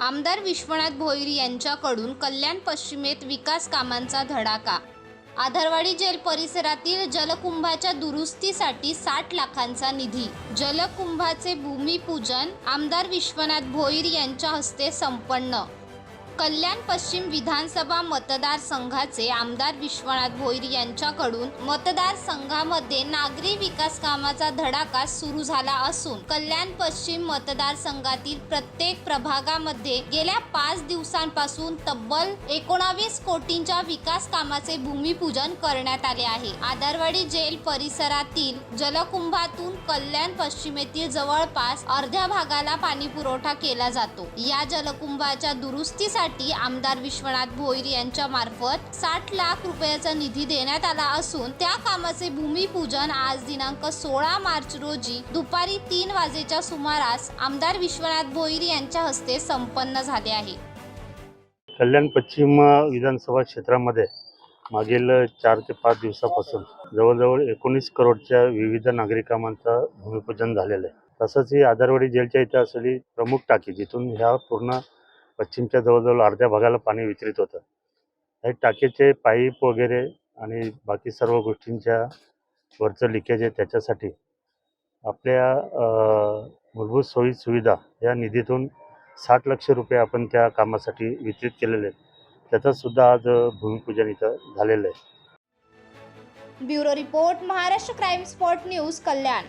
आमदार विश्वनाथ भोईर यांच्याकडून कल्याण पश्चिमेत विकास कामांचा धडाका. आधारवाडी जेल परिसरातील जलकुंभाच्या दुरुस्तीसाठी साठ लाखांचा निधी. जलकुंभाचे भूमिपूजन आमदार विश्वनाथ भोईर यांच्या हस्ते संपन्न कल्याण पश्चिम विधानसभा मतदारसंघाचे आमदार विश्वनाथ भोईर यांच्याकडून मतदारसंघामध्ये नागरी विकास कामाचा धडाका सुरू झाला असून कल्याण पश्चिम मतदारसंघातील प्रत्येक प्रभागामध्ये गेल्या पाच दिवसांपासून तब्बल एकोणावीस कोटींच्या विकास कामाचे भूमिपूजन करण्यात आले आहे. आदारवाडी जेल परिसरातील जलकुंभातून कल्याण पश्चिमेतील जवळपास अर्ध्या भागाला पाणी पुरवठा केला जातो. या जलकुंभाच्या दुरुस्तीसाठी आमदार विश्वनाथ भोईर यांच्या मार्फत साठ लाख रुपयाचा निधी देण्यात आला असून त्या कामाचे भूमिपूजन आज दिनांक सोळा मार्च रोजी दुपारी तीन वाजेच्या सुमारास आमदार विश्वनाथ भोईर यांच्या हस्ते संपन्न झाले आहे. कल्याण पश्चिम विधानसभा क्षेत्रामध्ये मागील चार ते पाच दिवसापासून जवळजवळ एकोणीस करोडच्या विविध नागरिकांचं भूमिपूजन झालेलं आहे. तसंच ही आधारवाडी जेलच्या इथे असलेली प्रमुख टाकी जिथून ह्या पूर्ण पश्चिमच्या जवळजवळ अर्ध्या भागाला पाणी वितरित होतं. हे टाकीचे पाईप वगैरे आणि बाकी सर्व गोष्टींच्या वरचं लिकेज आहे त्याच्यासाठी आपल्या मूलभूत सोयी सुविधा या निधीतून साठ लक्ष रुपये आपण त्या कामासाठी वितरित केलेले आहेत. त्याचंसुद्धा आज भूमिपूजन इथं झालेलं आहे. Bureau report Maharashtra crime spot news Kalyan.